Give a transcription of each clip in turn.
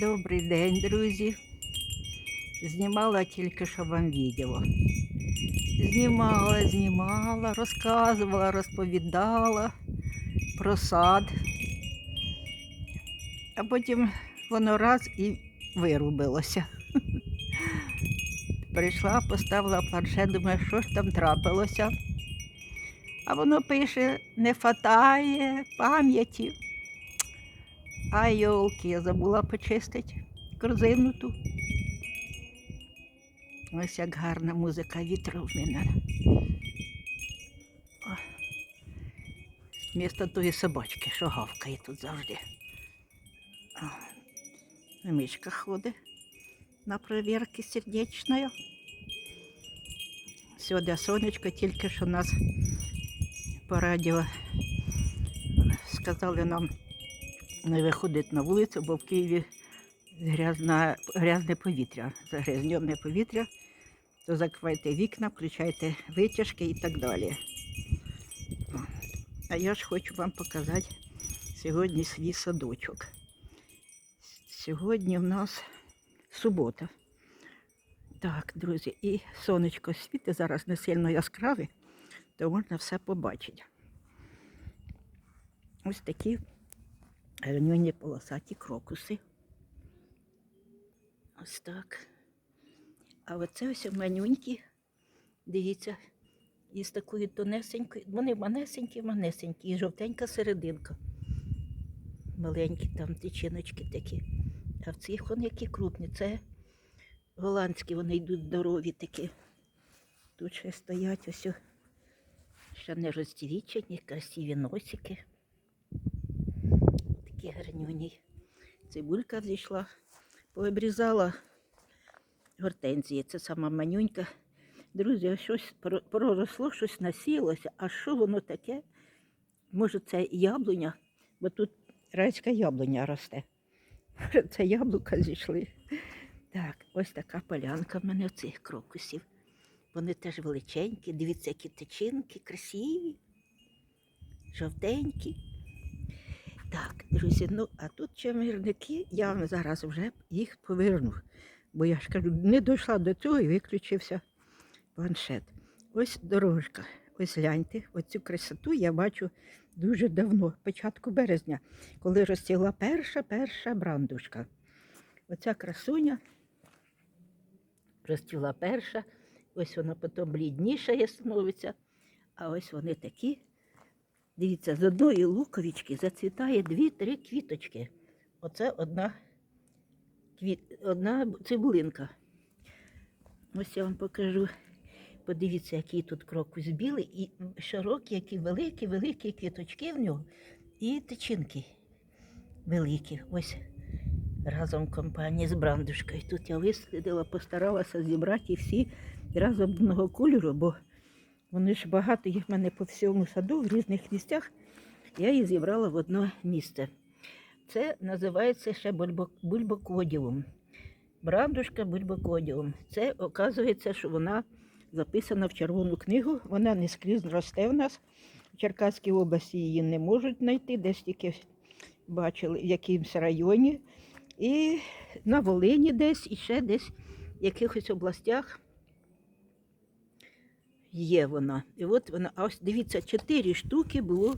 Добрий день, друзі. Знімала тільки що вам відео. Знімала, знімала, розказувала, розповідала про сад. А потім воно раз і вирубилося. Прийшла, поставила планшет, думаю, що ж там трапилося. А воно пише, не фатає пам'яті. А йолки, я забула почистити корзину ту. Ось як гарна музика вітру в мене. О. Вмісто тої собачки, що гавкає тут завжди. Мишка ходить на перевірки сердечною. Сьогодні сонечко тільки що нас по радіо сказали нам не виходить на вулицю, бо в Києві грязна, грязне повітря, загрязнене повітря, то закривайте вікна, включайте витяжки і так далі. А я ж хочу вам показати сьогодні свій садочок. Сьогодні в нас субота. Так, друзі, і сонечко світить зараз не сильно яскраве, то можна все побачити. Ось такі гарнюні полосаті крокуси. Ось так. А оце ось манюнькі, дивіться, із такою тонесенькою, вони манесенькі, манесенькі, і жовтенька серединка. Маленькі там тичиночки такі. А в цих вони які крупні. Це голландські, вони йдуть здорові такі. Тут ще стоять ось ще не роздівічені, красиві носики. Такі. Цибулька зійшла, пообрізала гортензії. Це сама манюнька. Друзі, щось проросло, щось насілося. А що воно таке? Може, це яблуня, бо тут райська яблуня росте. Це яблука зійшли. Так, ось така полянка в мене цих крокусів. Вони теж величенькі, дивіться, які тичинки, красиві, жовтенькі. Друзі, ну а тут чимирники, я вам зараз вже їх поверну. Бо я ж кажу, не дійшла до цього і виключився планшет. Ось дорожка. Ось гляньте, оцю красоту я бачу дуже давно, початку березня, коли розцвіла перша перша брандушка. Оця красуня розцвіла перша, ось вона потім бліднішає становиться, а ось вони такі. Дивіться, з одної луковички зацвітає дві-три квіточки. Оце одна, квіт... одна цибулинка. Ось я вам покажу. Подивіться, який тут крокус білий, і широкі, які великі, великі квіточки в нього, і тичинки великі. Ось разом компанія з брандушкою. Тут я вислідила, постаралася зібрати всі разом одного кольору, бо вони ж багато їх в мене по всьому саду в різних місцях. Я їх зібрала в одне місце. Це називається ще бульбо- бульбокодіум. Брандушка бульбокодіум. Це оказується, що вона записана в червону книгу. Вона не скрізь росте в нас. В Черкаській області її не можуть знайти, десь тільки бачили в якомусь районі. І на Волині десь, і ще десь в якихось областях є вона. І от вона, а ось дивіться, чотири штуки було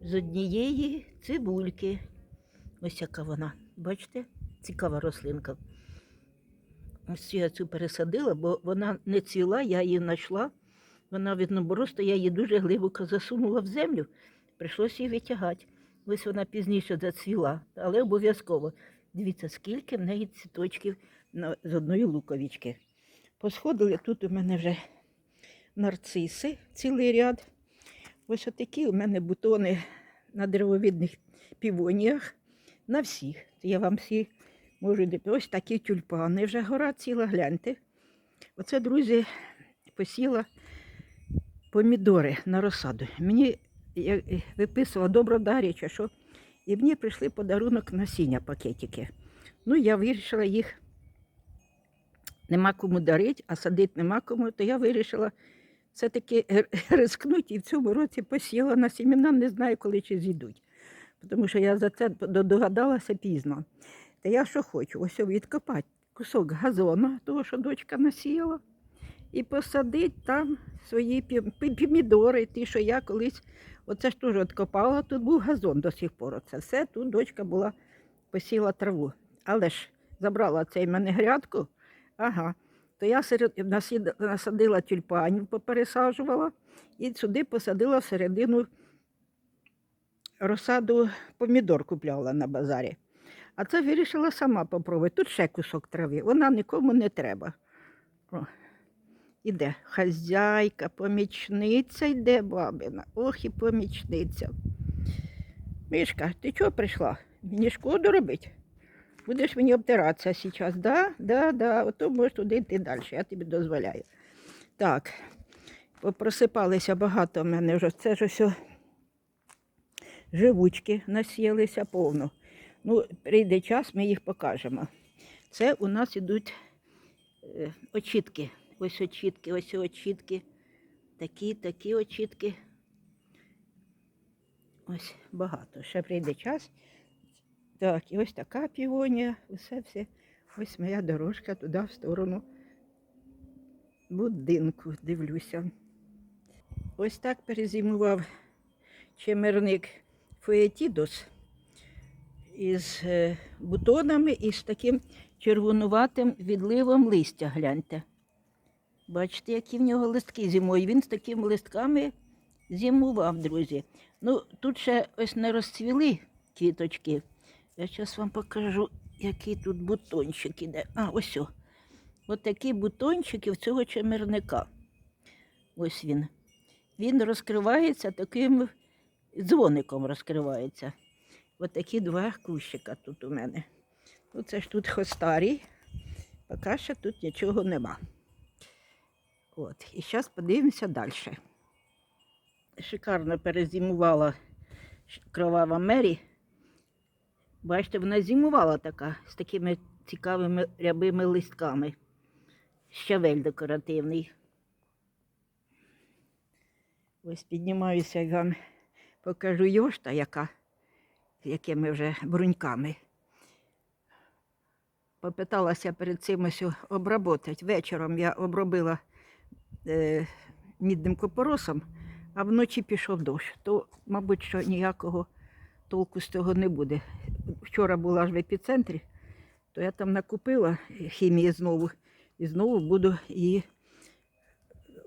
з однієї цибульки. Ось яка вона. Бачите? Цікава рослинка. Ось я цю пересадила, бо вона не ціла, я її знайшла. Вона видно, просто я її дуже глибоко засунула в землю. Прийшлося її витягати. Ось вона пізніше зацвіла, але обов'язково. Дивіться, скільки в неї цвіточків з одної луковички. Посходили тут у мене вже нарциси, цілий ряд. Ось отакі у мене бутони на деревовидних півоніях. На всіх. Я вам всі можу. Ось такі тюльпани. Вже гора ціла, гляньте. Оце, друзі, посіла помідори на розсаду. Мені я е, виписувала добродаріча, що і мені прийшли подарунок насіння пакетики. Ну, я вирішила їх нема кому дарити, а садити нема кому, то я вирішила все-таки рискнути і в цьому році посіяла на сімена, не знаю, коли чи зійдуть. Тому що я за це догадалася пізно. Та я що хочу? Ось відкопати кусок газона, того, що дочка насіяла, і посадити там свої помідори, ті, що я колись, оце ж теж відкопала, тут був газон до сих пор. Це все, тут дочка була, посіла траву. Але ж забрала цей мене грядку, ага, то я серед, насадила тюльпанів, попересаджувала, і сюди посадила всередину розсаду помідор купляла на базарі. А це вирішила сама попробувати. Тут ще кусок трави, вона нікому не треба. О, іде хазяйка, помічниця йде бабина. Ох і помічниця. Мишка, ти чого прийшла? Мені шкоду робити? Будеш мені обтиратися зараз, да? Да, да. Ото можеш туди йти далі, я тобі дозволяю. Так, попросипалися багато в мене вже. Це ж все живучки насілися повно. Ну, прийде час, ми їх покажемо. Це у нас ідуть е, очітки. Ось очітки, ось очітки. Такі, такі очітки. Ось багато. Ще прийде час. Так, і ось така півонія. Усе все. Ось моя дорожка туди в сторону будинку. Дивлюся. Ось так перезимував чемерник фоетідос із е, бутонами і з таким червонуватим відливом листя. Гляньте. Бачите, які в нього листки зимою. Він з такими листками зимував, друзі. Ну, тут ще ось не розцвіли квіточки. Я зараз вам покажу, який тут бутончик іде. А, ось. о. Ось такі бутончики в цього чемерника. Ось він. Він розкривається таким дзвоником розкривається. Ось такі два кущика тут у мене. Ну, це ж тут хостарій, поки що тут нічого нема. От. І зараз подивимося далі. Шикарно перезимувала кровава Мері. Бачите, вона зимувала така з такими цікавими рябими листками. Щавель декоративний. Ось піднімаюся і вам покажу йошта, яка, з якими вже бруньками. Попиталася перед цим ось обработати. Вечором я обробила е, мідним купоросом, а вночі пішов дощ. То, мабуть, що ніякого толку з того не буде. Вчора була ж в епіцентрі, то я там накупила хімії знову і знову буду її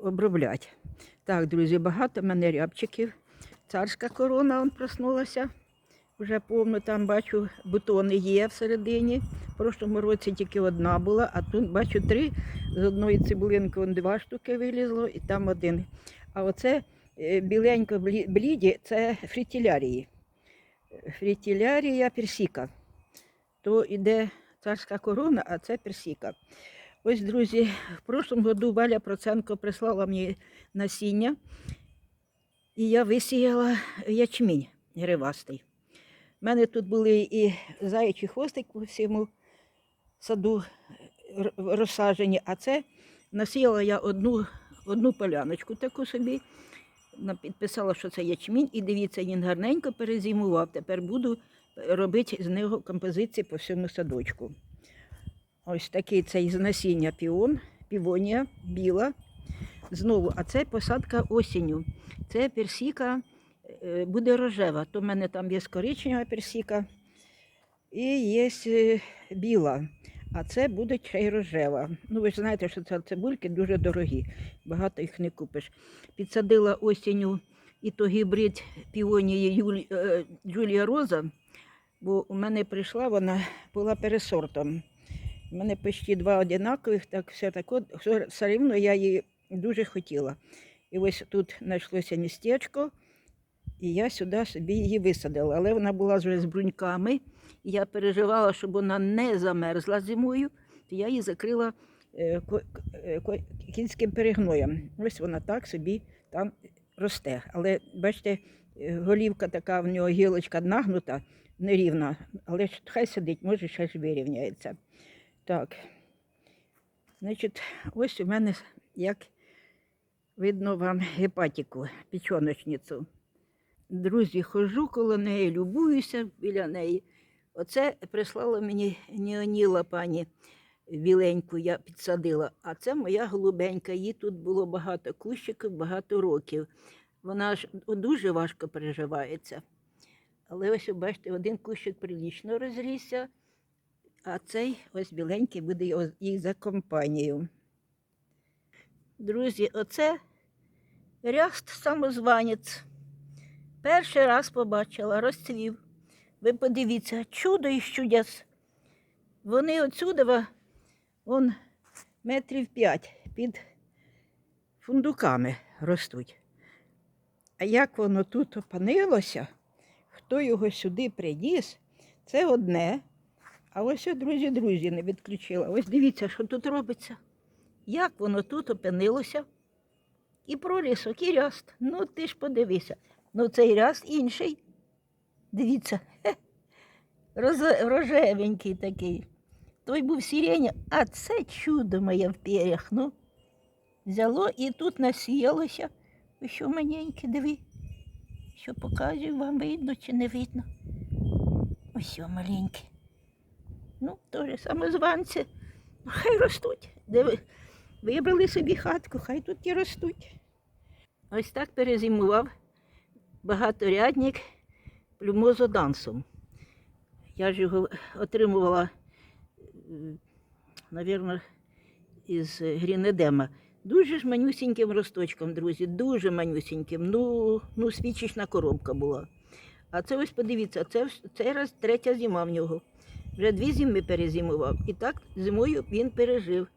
обробляти. Так, друзі, багато в мене рябчиків. Царська корона он проснулася. Вже повно там бачу, бутони є всередині. В прошлому році тільки одна була, а тут бачу три. З одної цибулинки он два штуки вилізло, і там один. А оце е, біленько блі- бліді це фрітілярії. Фрітілярія персіка. То йде царська корона, а це персіка. Ось, друзі, в прошлому году Валя Проценко прислала мені насіння, і я висіяла ячмінь гривастий. У мене тут були і заячий хвостик по всьому саду р- розсаджені, а це насіяла я одну, одну поляночку таку собі. Підписала, що це ячмінь, і дивіться, він гарненько перезимував. Тепер буду робити з нього композиції по всьому садочку. Ось такий цей з насіння піон, півонія біла. Знову, а це посадка осінню. Це персіка е, буде рожева. То в мене там є коричнева персіка і є е, біла. А це буде ще й рожева. Ну, ви ж знаєте, що це цибульки дуже дорогі, багато їх не купиш. Підсадила осінню і то гібрид піонії Юлі, е, Джулія Роза, бо у мене прийшла вона була пересортом. У мене почти два одинакових, так все так от, все рівно я її дуже хотіла. І ось тут знайшлося містечко, і я сюди собі її висадила. Але вона була вже з бруньками. І я переживала, щоб вона не замерзла зимою, то я її закрила е, е, кінським перегноєм. Ось вона так собі там росте. Але бачите, е, голівка така в нього гілочка нагнута, нерівна, але ж хай сидить, може ще ж вирівняється. Так. Значить, ось у мене, як видно вам гепатику, печоночницю. Друзі, ходжу коло неї, любуюся біля неї. Оце прислала мені Ніоніла пані біленьку, я підсадила. А це моя голубенька. Їй тут було багато кущиків, багато років. Вона ж дуже важко переживається. Але ось, бачите, один кущик прилічно розрісся, а цей ось біленький буде їй за компанію. Друзі, оце ряст самозванець. Перший раз побачила, розцвів. Ви подивіться, чудо із чудес. Вони отсюда, вон метрів п'ять під фундуками ростуть. А як воно тут опинилося, хто його сюди приніс, це одне. А ось, о, друзі, друзі, не відключила. Ось дивіться, що тут робиться. Як воно тут опинилося. І пролісок, і ряст. Ну, ти ж подивися. Ну, цей ряст інший. Дивіться, рожевенький такий. Той був сирені, а це чудо моє в пер'ях. Ну, взяло і тут насіялося. Ось що маленьке, диви. Що показую, вам видно чи не видно. Ось маленьке. Ну, теж самозванці. Хай ростуть. Диви. Вибрали собі хатку, хай тут і ростуть. Ось так перезимував багаторядник плюмозодансом. Я ж його отримувала, мабуть, із Грінедема. Дуже ж манюсіньким росточком, друзі, дуже манюсіньким. Ну, ну свічечна коробка була. А це ось подивіться, це цей раз третя зима в нього. Вже дві зими перезимував. І так зимою він пережив.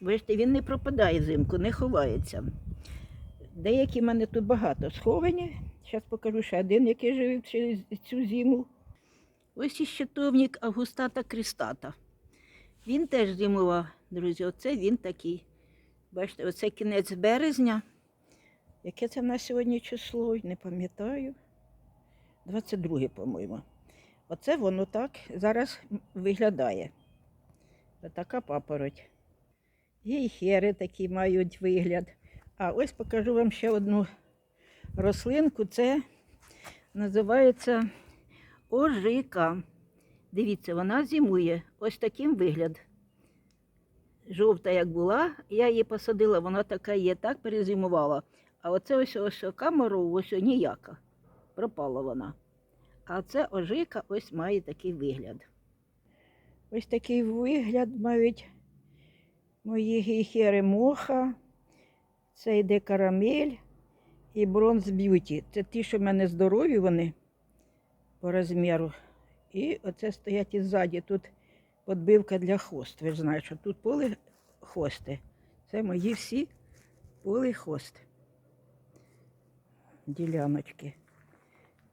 Бачите, він не пропадає взимку, не ховається. Деякі в мене тут багато сховані. Зараз покажу ще один, який живе через цю зиму. Ось і щитовник Августата Крістата. Він теж зимував, друзі. Оце він такий. Бачите, оце кінець березня. Яке це в нас сьогодні число? Не пам'ятаю. 22, по-моєму. Оце воно так зараз виглядає. Така папороть. Гейхери такі мають вигляд. А ось покажу вам ще одну рослинку. Це називається ожика. Дивіться, вона зимує. Ось таким вигляд. Жовта, як була, я її посадила, вона така є, так перезимувала. А оце ось ось камеру, ось ніяка. Пропала вона. А це ожика ось має такий вигляд. Ось такий вигляд мають мої гейхери моха. Це йде карамель і бронз б'юті. Це ті, що в мене здорові вони по розміру. І оце стоять і ззаді. Тут подбивка для хост. Ви знаєте, що тут поли хости. Це мої всі поли хости. Діляночки.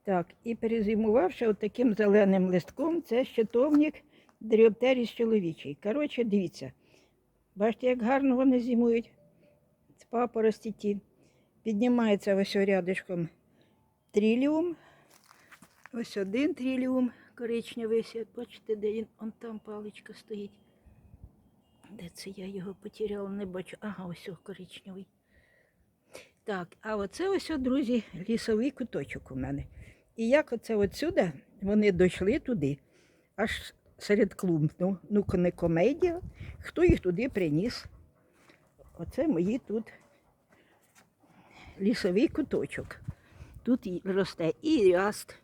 Так, і перезимувавши таким зеленим листком, це щитовник дріоптеріс чоловічий. Коротше, дивіться. Бачите, як гарно вони зимують. З папорості ті. Піднімається ось рядишком тріліум. Ось один тріліум коричневий. Бачите, де він? Он там паличка стоїть. Де це я його потеряла, не бачу. Ага, ось коричневий. Так, а оце ось, друзі, лісовий куточок у мене. І як оце отсюди вони дійшли туди, аж серед клумб. Ну, ну не комедія. Хто їх туди приніс? Оце мої тут лісовий куточок. Тут росте і ряст.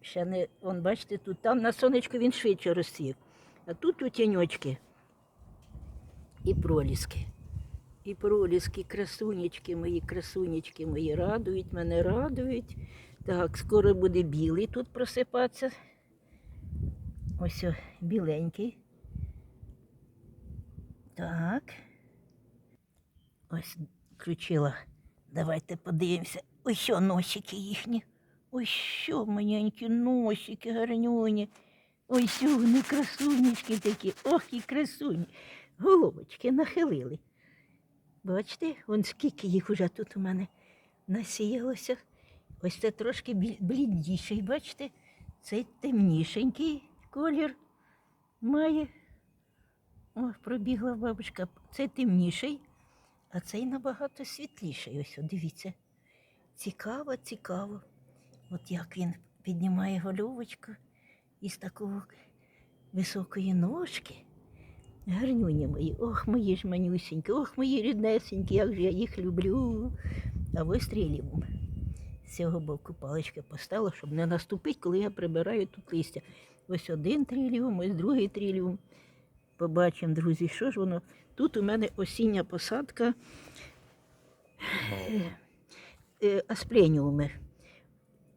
Ще не, он, бачите, тут там на сонечку він швидше розцвів. А тут у тіньочки і проліски. І проліски, красунечки мої, красунечки мої радують, мене радують. Так, скоро буде білий тут просипатися. Ось біленький. Так. Ось включила. Давайте подивимося. Ось що носики їхні. Ось що маленькі носики, гарнюні. Ось вони красунечки такі. Ох, і красуні. Головочки нахилили. Бачите, вон скільки їх уже тут у мене насіялося. Ось це трошки блідіший, бачите? Цей темнішенький колір має. О, пробігла бабушка. Цей темніший, а цей набагато світліший. Ось, дивіться. Цікаво, цікаво. От як він піднімає головочку із такого високої ножки. Гарнюні мої, ох, мої ж манюсінькі, ох, мої ріднесенькі, як же я їх люблю. А триліум. З цього боку палички поставила, щоб не наступити, коли я прибираю тут листя. Ось один триліум, ось другий триліум. Побачимо, друзі, що ж воно. Тут у мене осіння посадка е, аспленіуми.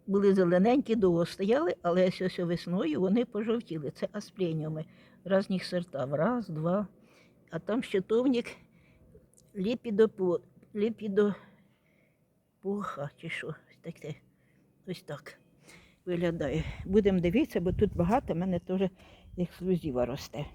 Були зелененькі, довго стояли, але ось ось весною вони пожовтіли. Це аспленіуми різних сортів. Раз, два. А там щитовник ліпідопо, ліпідопоха чи що. Таке. Ось так виглядає. Будемо дивитися, бо тут багато, в мене теж ексклюзива росте.